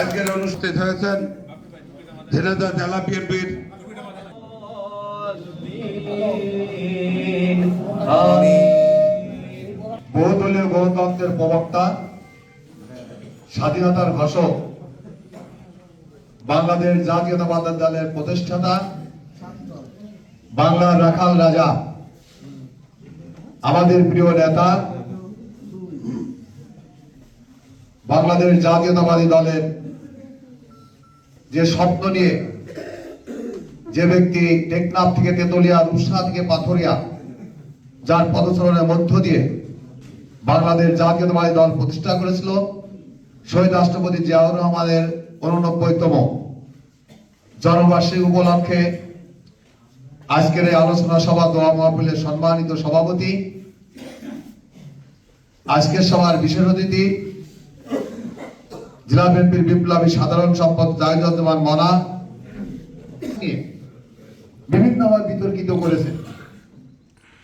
আজকের অনুষ্ঠিত হয়েছেন ঝিনাইদহ জেলা বিএনপির বহুদলীয় গণতন্ত্রের প্রবক্তা, স্বাধীনতার ঘোষক, বাংলাদেশ জাতীয়তাবাদী দলের প্রতিষ্ঠাতা, বাংলার রাখাল রাজা, আমাদের প্রিয় নেতা, বাংলাদেশ জাতীয়তাবাদী দলের যে স্বপ্ন নিয়ে যে ব্যক্তি টেকনাফ থেকে তেতুলিয়া, রূপসা থেকে পাথরিয়া, যার পদচারণের মধ্য দিয়ে বাংলাদেশ জাতীয়তাবাদী দল প্রতিষ্ঠা করেছিল, শহীদ রাষ্ট্রপতি জিয়াউর রহমানের উননব্বইতম জন্মবার্ষিকী উপলক্ষে আজকের এই আলোচনা সভা দোয়া মহফিলের সম্মানিত সভাপতি, আজকের সভার বিশেষ অতিথি জেলা বিএনপির বিপ্লবী সাধারণ সম্পদ জাহিদুজ্জামান মনা বিভিন্নভাবে বিতর্কিত করেছে।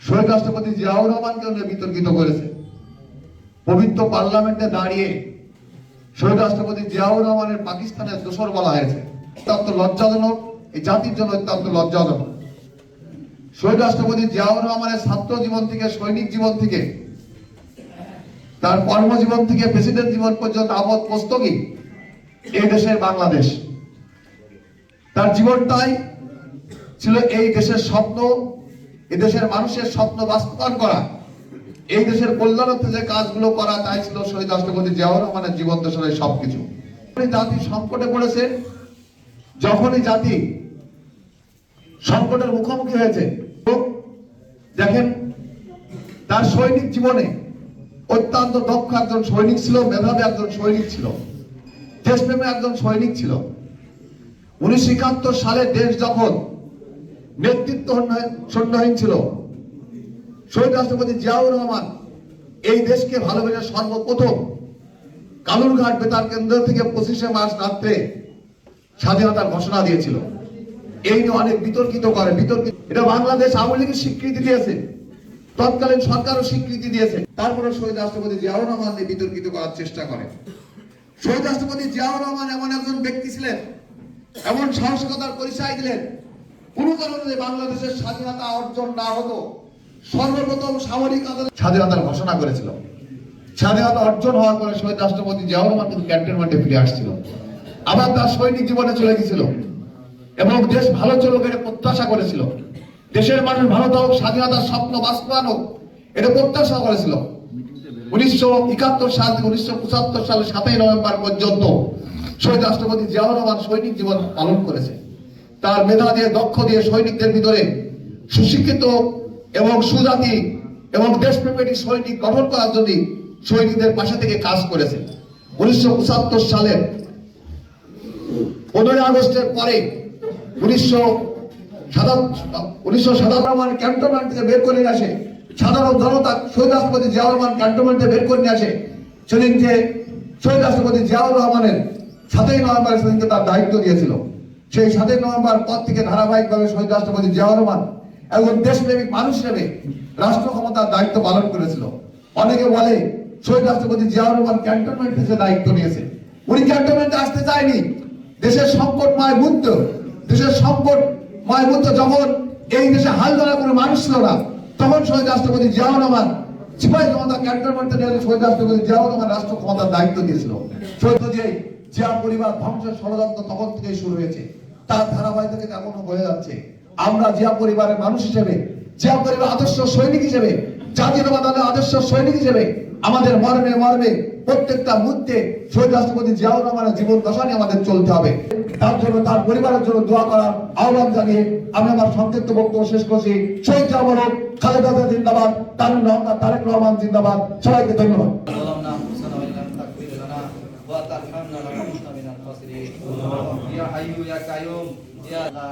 শহীদ রাষ্ট্রপতি জিয়াউর রহমানকেও নিয়ে বিতর্কিত করেছে। পবিত্র পার্লামেন্টে দাঁড়িয়ে শহীদ রাষ্ট্রপতি জিয়াউর রহমানের পাকিস্তানের দোষর বলা হয়েছে। অত্যন্ত লজ্জাজনক, এই জাতির জন্য অত্যন্ত লজ্জাজনক। শহীদ রাষ্ট্রপতি জিয়াউর রহমানের ছাত্র জীবন থেকে, সৈনিক জীবন থেকে তার কর্মজীবন থেকে প্রেসিডেন্ট জীবন পর্যন্ত আপদ পুস্তকই এই দেশের বাংলাদেশ। তার জীবনটাই ছিল এই দেশের স্বপ্ন এই দেশের মানুষের স্বপ্ন বাস্তবায়ন করা। এই দেশের কল্যাণার্থে যে কাজগুলো করা, তাই ছিল শহীদ রাষ্ট্রপতি জিয়াউর রহমানের জীবন দর্শনের সবকিছু। জাতি সংকটে পড়েছে, যখনই জাতি সংকটের মুখোমুখি হয়েছে, দেখেন, তার সৈনিক জীবনে অত্যন্ত দক্ষ একজন সৈনিক ছিল, মেধাবী একজন সৈনিক ছিল। দেশপ্রেমী একজন সৈনিক ছিল। উনিশশো একাত্তর সালে দেশ যখন নেতৃত্ব শূন্যহীন ছিল, শহীদ রাষ্ট্রপতি জিয়াউর রহমান এই দেশকে ভালোবেসে সর্বপ্রথম কালুরঘাট বেতার কেন্দ্র থেকে পঁচিশে মার্চ রাত্রে স্বাধীনতার ঘোষণা দিয়েছিল। এই নিয়ে অনেক বিতর্কিত করে, বিতর্কিত। এটা বাংলাদেশ আওয়ামী লীগের স্বীকৃতি দিয়েছে। তৎকালীন সরকারও স্বীকৃতি দিয়েছে। তারপরে শহীদ রাষ্ট্রপতি জিয়াউর রহমান নিয়ে বিতর্কিত করার চেষ্টা করে। শহীদ রাষ্ট্রপতি জিয়াউর রহমান এমন একজন ব্যক্তি ছিলেন, এমন সাহসিকতার পরিচয় দিলেন, কোনো কারণে বাংলাদেশের স্বাধীনতা অর্জন না হতো, সর্বপ্রথম সামরিক আদালত স্বাধীনতার ঘোষণা করেছিল। স্বাধীনতা অর্জন হওয়ার পরে শহীদ রাষ্ট্রপতি জিয়াউর রহমান কিন্তু ক্যান্টনমেন্টে ফিরে আসছিল। আবার তার সৈনিক জীবনে চলে গেছিল এবং দেশ ভালো এটা প্রত্যাশা করেছিল। দেশের মানুষ ভালো থাকুক স্বাধীনতার স্বপ্ন বাস্তবায়ন হোক, এটা প্রত্যাশা করেছিল। উনিশশো একাত্তর সাল থেকে উনিশশো পঁচাত্তর সালের সাতই নভেম্বর পর্যন্ত শহীদ রাষ্ট্রপতি জিয়াউর রহমান সৈনিক জীবন পালন করেছে। তার মেধা দিয়ে, দক্ষ দিয়ে সৈনিকদের ভিতরে সুশিক্ষিত এবং সুজাতি এবং দেশপ্রেমিক সৈনিক গঠন করার জন্য সৈনিকদের পাশে থেকে কাজ করেছে। উনিশশো পঁচাত্তর সালে পনেরোই আগস্টের পরে উনিশশো উনিশশো সাতান্ন ক্যান্টনমেন্ট থেকে বের করে নিয়ে আসে। সাধারণ জনতা শহীদ রাষ্ট্রপতি জিয়াউর রহমান ক্যান্টনমেন্টে বের করে নিয়ে আসে। সেদিন যে শহীদ রাষ্ট্রপতি জিয়াউর রহমানের সাতই নভেম্বর সেদিনকে তার দায়িত্ব দিয়েছিল। সেই সাতই নভেম্বর পর থেকে ধারাবাহিকভাবে শহীদ রাষ্ট্রপতি জিয়াউর রহমান একজন দেশপ্রেমিক মানুষ হিসেবে রাষ্ট্র ক্ষমতার দায়িত্ব পালন করেছিল। অনেকে বলে শহীদ রাষ্ট্রপতি জিয়াউর রহমান ক্যান্টনমেন্ট থেকে দায়িত্ব নিয়েছে। উনি ক্যান্টনমেন্টে আসতে চায়নি। দেশের সংকটময় মুহূর্ত, দেশের সংকটময় যখন এই দেশে হাল ধরা মানুষ ছিল না, তখন রাষ্ট্রপতি জিয়াউর রহমান, সিপাহী ক্যান্টনমেন্টে নিয়ে রাষ্ট্রপতি জিয়াউর রহমান রাষ্ট্র ক্ষমতার দায়িত্ব দিয়েছিল। যে জিয়া পরিবার ধ্বংসের ষড়যন্ত্র তখন থেকেই শুরু হয়েছে, তার ধারাবাহিকতা এখনও বোঝা যাচ্ছে। আমরা জিয়া পরিবারের মানুষ হিসেবে, জিয়া পরিবার আদর্শ সৈনিক হিসেবে জাতীয়তাবাদ দলের আদর্শ সৈনিক হিসেবে আমাদের মর্মে মর্মে প্রত্যেকটা মুহূর্তে শহীদ রাষ্ট্রপতি জিয়াউর রহমানের জীবন দশা নিয়ে আমাদের চলতে হবে তার জন্য তার পরিবারের জন্য দোয়া করার আহ্বান জানিয়ে আমি আমার সংক্ষিপ্ত বক্তব্য শেষ করছি শহীদ জামানত খালেদা জিয়া জিন্দাবাদ তারুণ রহমান তারেক রহমান জিন্দাবাদ সবাইকে ধন্যবাদ ظلمنا انفسنا وان لم تغفر لنا وترحمنا لنكونن من الخاسرين يا حي يا قيوم يا الله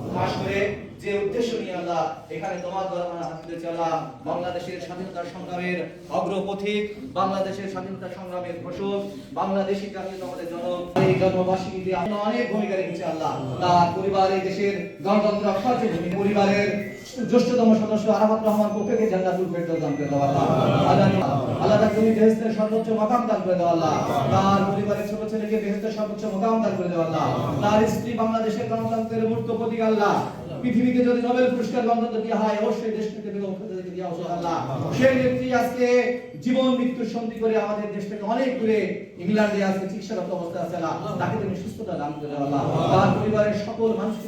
অনেক পরিবার এই দেশের গণতন্ত্র পরিবারের জ্যেষ্ঠতম সদস্য আরাফাত রহমান কোফেকে জান্নাতুল ফেরদৌস দান করে দাও আল্লাহ। আল্লাহ আল্লাহ তাকে তুমি বেহেশতের সর্বোচ্চ দান করে দাও আল্লাহ। তার পরিবারের ছোট ছেলেকে বেহেশতের সর্বোচ্চ দান করে দাও আল্লাহ। তার স্ত্রী বাংলাদেশের গণতন্ত্রের মূর্ত প্রতীক আল্লাহ। পৃথিবীকে যদি নোবেল পুরস্কার গণতন্ত্র দেওয়া হয়, অবশ্যই দেশ থেকে বেগম খালেদাকে দেওয়া উচিত আল্লাহ। সেই নেত্রী আজকে জীবন মৃত্যু সন্ধি করে আমাদের দেশ থেকে অনেক দূরে ইংল্যান্ডে আজকে চিকিৎসারত অবস্থায় আছে আল্লাহ। তাকে তুমি সুস্থতা দান করে আল্লাহ। তার পরিবারের সকল মানুষকে